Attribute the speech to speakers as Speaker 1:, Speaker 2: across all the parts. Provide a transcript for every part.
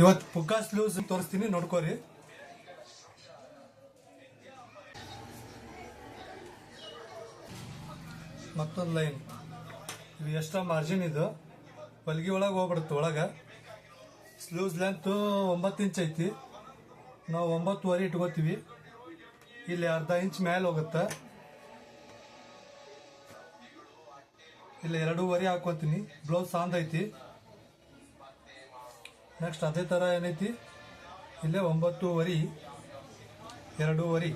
Speaker 1: ಇವತ್ತು ಪುಗ್ಗ ಸ್ಲೂಸ್ ತೋರಿಸ್ತೀನಿ, ನೋಡ್ಕೋರಿ. ಮತ್ತೊಂದು ಲೈನ್. ಇದು ಎಷ್ಟೋ ಮಾರ್ಜಿನ್ ಇದು. ಹೊಲಿಗೆ ಒಳಗೆ ಹೋಗ್ಬಿಡುತ್ತೆ, ಒಳಗೆ. ಸ್ಲೂಸ್ ಲೆಂತ್ ಒಂಬತ್ತು ಇಂಚ್ ಐತಿ. ನಾವು ಒಂಬತ್ತುವರೆ ಇಟ್ಕೋತೀವಿ. ಇಲ್ಲಿ ಅರ್ಧ ಇಂಚ್ ಮೇಲೆ ಹೋಗುತ್ತೆ. ಇಲ್ಲಿ ಎರಡೂವರೆ ಹಾಕೋತೀನಿ. ಬ್ಲೌಸ್ ಸಾಂದ್ ಐತಿ. ನೆಕ್ಸ್ಟ್ ಅದೇ ಥರ ಏನೈತಿ? ಇಲ್ಲೇ ಒಂಬತ್ತೂವರೆ, ಎರಡೂವರೆ.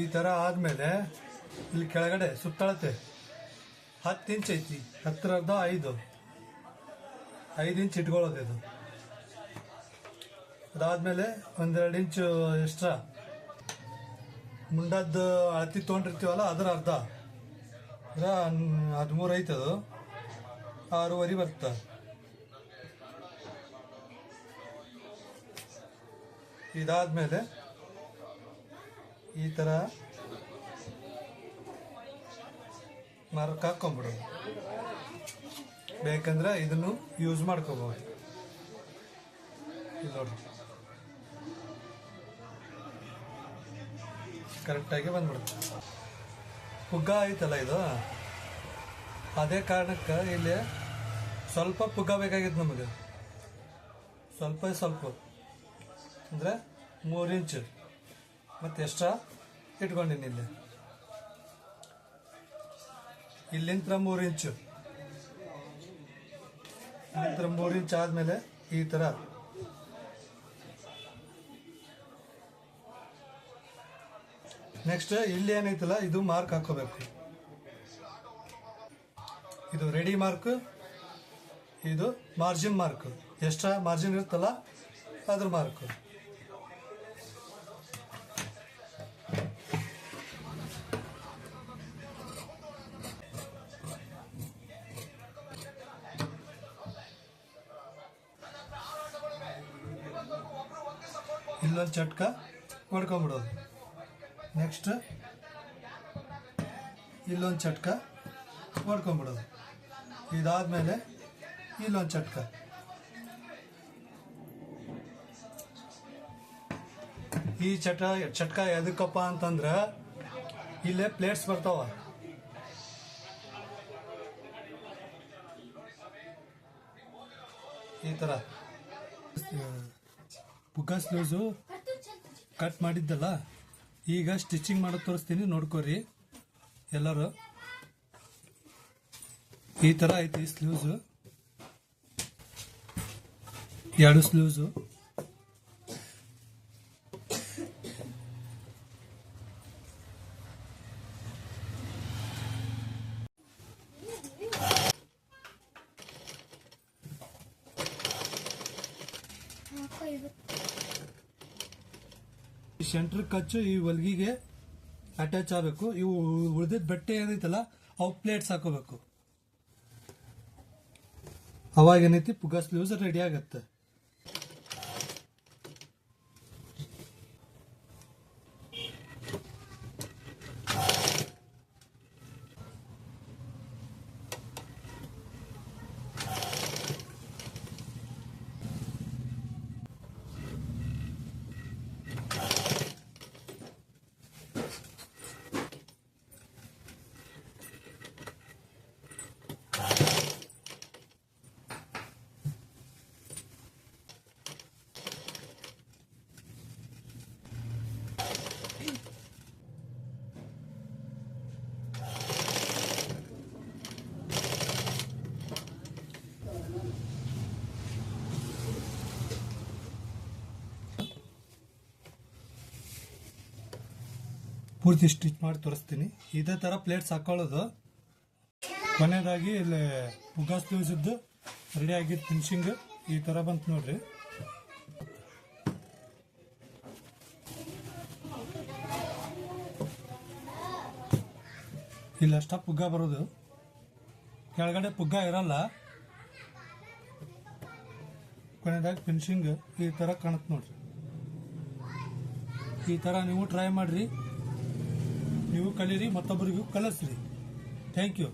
Speaker 1: ಈ ಥರ ಆದಮೇಲೆ ಇಲ್ಲಿ ಕೆಳಗಡೆ ಸುತ್ತಳತೆ ಹತ್ತು ಇಂಚ್ ಐತಿ. ಹತ್ತರದ ಐದು. ಐದು ಇಂಚ್ ಇಟ್ಕೊಳ್ಳೋದು ಇದು. ಅದಾದಮೇಲೆ ಒಂದೆರಡು ಇಂಚು ಎಕ್ಸ್ಟ್ರಾ ಮುಂಡದ್ದು ಅಳತಿ ತೊಗೊಂಡಿರ್ತೀವಲ್ಲ, ಅದರ ಅರ್ಧ. ಹದಿಮೂರು ಐತೆ ಅದು. ಆರೂವರೆ ಬರುತ್ತೆ. ಇದಾದ್ಮೇಲೆ ಈ ಥರ ಮಾರ್ಕ್ ಹಾಕೊಂಬಿಡೋದು ಬೇಕಂದ್ರೆ ಇದನ್ನು ಯೂಸ್ ಮಾಡ್ಕೋಬಹುದು ನೋಡಿ ಕರೆಕ್ಟಾಗಿ ಬಂದ್ಬಿಡುತ್ತೆ. ಪುಗ್ಗ ಐತಲ್ಲ ಇದು? ಅದೇ ಕಾರಣಕ್ಕೆ ಇಲ್ಲಿ ಸ್ವಲ್ಪ ಪುಗ್ಗ ಬೇಕಾಗಿತ್ತು ನಮಗೆ. ಸ್ವಲ್ಪ ಸ್ವಲ್ಪ. ಅಂದರೆ ಮೂರು ಇಂಚು. ಮತ್ತು ಎಕ್ಸ್ಟ್ರಾ ಇಟ್ಕೊಂಡಿನಿ ಇಲ್ಲಿ. ಇಲ್ಲಿಂತ್ರ ಮೂರು ಇಂಚು. ಇಲ್ಲಿಂತ್ರ ಮೂರು ಇಂಚ್ ಆದಮೇಲೆ ಈ ಥರ ನೆಕ್ಸ್ಟ್ ಇಲ್ಲಿ ಏನೈತಲ್ಲ ಇದು ಮಾರ್ಕ್ ಹಾಕೋಬೇಕು. ಇದು ರೆಡಿ ಮಾರ್ಕ್ ಇದು ಮಾರ್ಜಿನ್ ಮಾರ್ಕ್ ಎಷ್ಟ ಮಾರ್ಜಿನ್ ಇರುತ್ತಲ್ಲ, ಅದ್ರ ಮಾರ್ಕ್ ಇಲ್ಲೊಂದು ಚಟ್ಕ ಹೊಡ್ಕೊಂಬಿಡೋದು ನೆಕ್ಸ್ಟ್ ಇಲ್ಲೊಂದು ಚಟ್ಕ ಹೊಡ್ಕೊಂಬಿಡೋದು ಇದಾದಮೇಲೆ ಇಲ್ಲೊಂದು ಚಟ್ಕ. ಈ ಚಟ, ಚಟ್ಕ ಎದಕ್ಕಪ್ಪ ಅಂತಂದ್ರೆ ಇಲ್ಲೇ ಪ್ಲೇಟ್ಸ್ ಬರ್ತಾವ. ಈ ಥರ ಪುಗ್ಗ ಸ್ಲೂಸು ಕಟ್ ಮಾಡಿದ್ದಲ್ಲ? ಈಗ ಸ್ಟಿಚಿಂಗ್ ಮಾಡೋದು ತೋರಿಸ್ತೀನಿ ನೋಡ್ಕೊರಿ ಎಲ್ಲರೂ. ಈ ಥರ ಐತಿ ಸ್ಲೂಸು. ಎರಡು ಸ್ಲೂಸು. ಈ ಸೆಂಟ್ರ್ ಕಚ್ಚು ಈ ಹೊಲ್ಗಿಗೆ ಅಟ್ಯಾಚ್ ಆಗಬೇಕು. ಇವು ಉಳಿದಿದ್ದ ಬಟ್ಟೆ ಏನೈತಲ್ಲ, ಅವು ಪ್ಲೇಟ್ಸ್ ಹಾಕೋಬೇಕು. ಅವಾಗ ಏನೈತಿ? ಪುಗ್ಗ ಲೂಸ್ ರೆಡಿ ಆಗತ್ತೆ. ಪೂರ್ತಿ ಸ್ಟಿಚ್ ಮಾಡಿ ತೋರಿಸ್ತೀನಿ. ಇದೇ ಥರ ಪ್ಲೇಟ್ಸ್ ಹಾಕೊಳ್ಳೋದು. ಕೊನೆಯದಾಗಿ ಇಲ್ಲಿ ಪುಗ್ಗ ಸ್ಲೀವ್ಸಿದ್ದು ರೆಡಿ ಆಗಿದ್ದು ಫಿನಿಶಿಂಗ್ ಈ ಥರ ಬಂತು ನೋಡ್ರಿ. ಇಲ್ಲಷ್ಟ ಪುಗ್ಗ ಬರೋದು. ಕೆಳಗಡೆ ಪುಗ್ಗ ಇರಲ್ಲ. ಕೊನೆಯದಾಗಿ ಫಿನಿಶಿಂಗ್ ಈ ಥರ ಕಾಣುತ್ತೆ ನೋಡ್ರಿ. ಈ ಥರ ನೀವು ಟ್ರೈ ಮಾಡಿರಿ. ನೀವು ಕಲೀರಿ ಮತ್ತೊಬ್ಬರಿಗೂ ಕಲಿಸ್ರಿ. Thank you